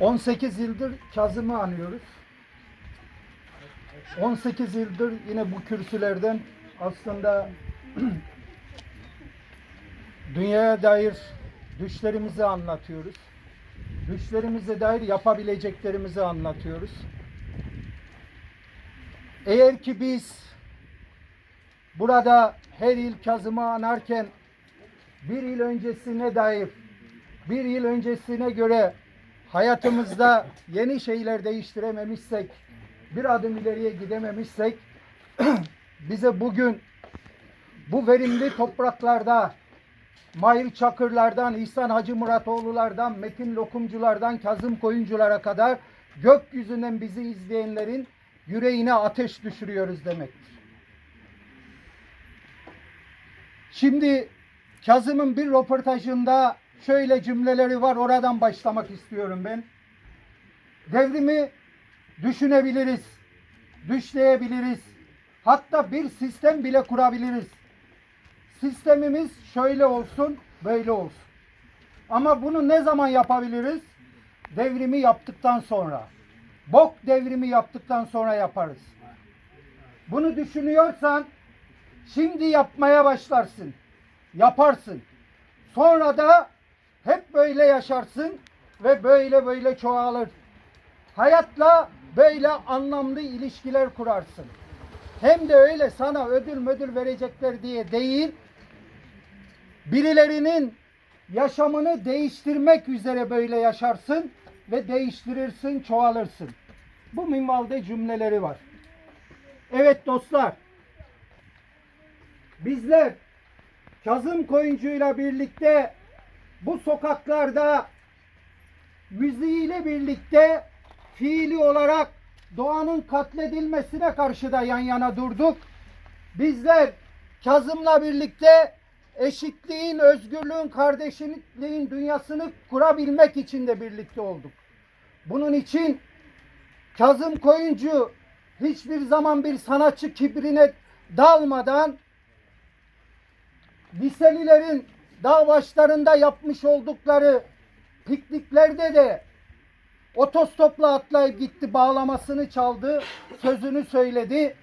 ...18 yıldır Kazım'ı anıyoruz. 18 yıldır yine bu kürsülerden aslında dünyaya dair düşlerimizi anlatıyoruz. Düşlerimize dair yapabileceklerimizi anlatıyoruz. Eğer ki biz burada her yıl Kazım'ı anarken bir yıl öncesine dair bir yıl öncesine göre hayatımızda yeni şeyler değiştirememişsek bir adım ileriye gidememişsek bize bugün bu verimli topraklarda Mahir Çakırlardan, İhsan Hacı Muratoğlulardan, Metin Lokumculardan, Kazım Koyunculara kadar gökyüzünden bizi izleyenlerin yüreğine ateş düşürüyoruz demektir. Şimdi Kazım'ın bir röportajında şöyle cümleleri var oradan başlamak istiyorum ben. Devrimi düşünebiliriz, düşleyebiliriz. Hatta bir sistem bile kurabiliriz. Sistemimiz şöyle olsun, böyle olsun. Ama bunu ne zaman yapabiliriz? Devrimi yaptıktan sonra. Bok devrimi yaptıktan sonra yaparız. Bunu düşünüyorsan şimdi yapmaya başlarsın. Yaparsın. Sonra da hep böyle yaşarsın ve böyle böyle çoğalır. Hayatla böyle anlamlı ilişkiler kurarsın. Hem de öyle sana ödül müdül verecekler diye değil, birilerinin yaşamını değiştirmek üzere böyle yaşarsın ve değiştirirsin, çoğalırsın. Bu minvalde cümleleri var. Evet dostlar, bizler Kazım Koyuncu'yla birlikte bu sokaklarda müziğiyle birlikte fiili olarak doğanın katledilmesine karşı da yan yana durduk. Bizler Kazım'la birlikte eşitliğin, özgürlüğün, kardeşliğin dünyasını kurabilmek için de birlikte olduk. Bunun için Kazım Koyuncu hiçbir zaman bir sanatçı kibrine dalmadan liselilerin dağ başlarında yapmış oldukları pikniklerde de otostopla atlayıp gitti bağlamasını çaldı, sözünü söyledi.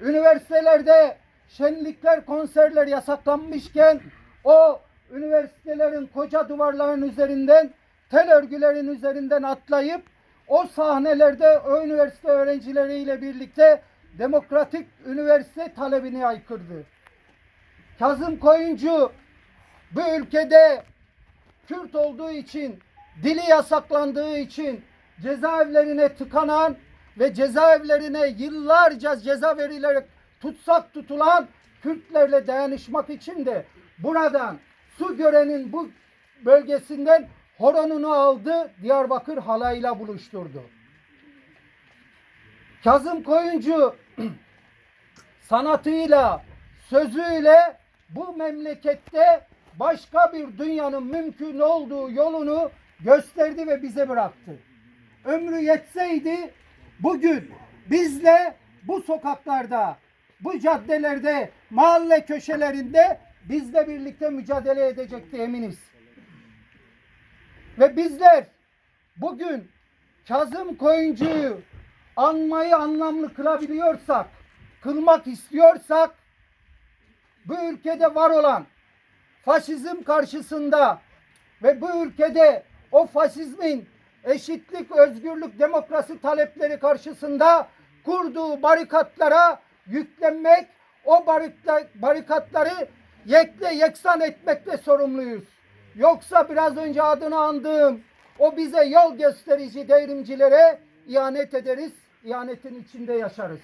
Üniversitelerde şenlikler, konserler yasaklanmışken o üniversitelerin koca duvarların üzerinden, tel örgülerin üzerinden atlayıp o sahnelerde o üniversite öğrencileriyle birlikte demokratik üniversite talebini aykırdı. Kazım Koyuncu bu ülkede Kürt olduğu için, dili yasaklandığı için cezaevlerine tıkanan ve cezaevlerine yıllarca ceza verilerek tutsak tutulan Kürtlerle dayanışmak için de buradan su görenin bu bölgesinden horonunu aldı, Diyarbakır halayla buluşturdu. Kazım Koyuncu sanatıyla, sözüyle bu memlekette başka bir dünyanın mümkün olduğu yolunu gösterdi ve bize bıraktı. Ömrü yetseydi bugün bizle bu sokaklarda, bu caddelerde, mahalle köşelerinde bizle birlikte mücadele edecekti eminiz. Ve bizler bugün Kazım Koyuncu'yu anmayı anlamlı kılabiliyorsak, kılmak istiyorsak bu ülkede var olan faşizm karşısında ve bu ülkede o faşizmin eşitlik, özgürlük, demokrasi talepleri karşısında kurduğu barikatlara yüklenmek, o barikatları yekle yeksan etmekle sorumluyuz. Yoksa biraz önce adını andığım o bize yol gösterici devrimcilere ihanet ederiz, ihanetin içinde yaşarız.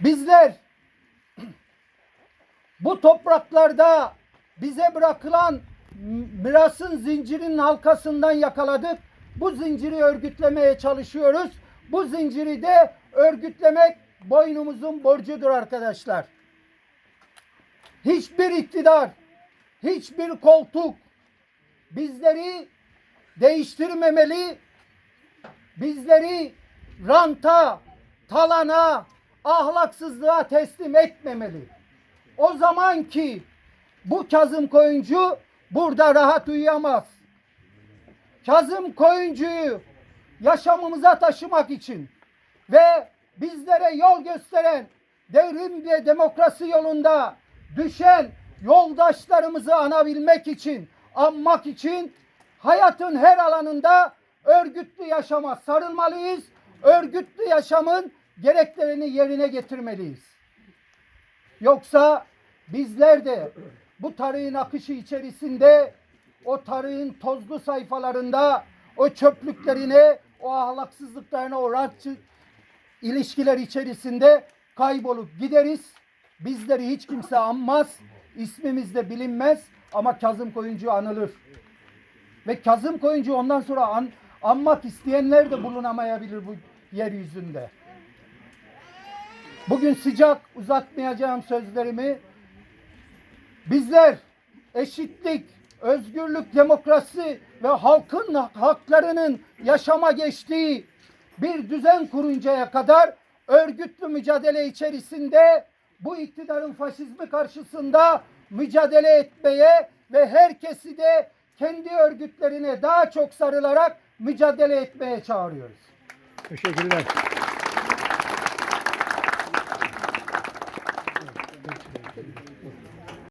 Bizler bu topraklarda bize bırakılan mirasın zincirinin halkasından yakaladık. Bu zinciri örgütlemeye çalışıyoruz. Bu zinciri de örgütlemek boynumuzun borcudur arkadaşlar. Hiçbir iktidar, hiçbir koltuk bizleri değiştirmemeli, bizleri ranta, talana, ahlaksızlığa teslim etmemeli. O zaman ki bu Kazım Koyuncu burada rahat uyuyamaz. Kazım Koyuncu'yu yaşamımıza taşımak için ve bizlere yol gösteren devrim ve demokrasi yolunda düşen yoldaşlarımızı anabilmek için, anmak için hayatın her alanında örgütlü yaşama sarılmalıyız. Örgütlü yaşamın gereklerini yerine getirmeliyiz. Yoksa bizler de bu tarihin akışı içerisinde o tarihin tozlu sayfalarında o çöplüklerine, o ahlaksızlıklarına, o rantçı ilişkiler içerisinde kaybolup gideriz. Bizleri hiç kimse anmaz. İsmimiz de bilinmez ama Kazım Koyuncu anılır. Ve Kazım Koyuncu ondan sonra an, anmak isteyenler de bulunamayabilir bu yeryüzünde. Bugün sıcak uzatmayacağım sözlerimi. Bizler eşitlik, özgürlük, demokrasi ve halkın haklarının yaşama geçtiği bir düzen kuruncaya kadar örgütlü mücadele içerisinde bu iktidarın faşizmi karşısında mücadele etmeye ve herkesi de kendi örgütlerine daha çok sarılarak mücadele etmeye çağırıyoruz. Teşekkürler.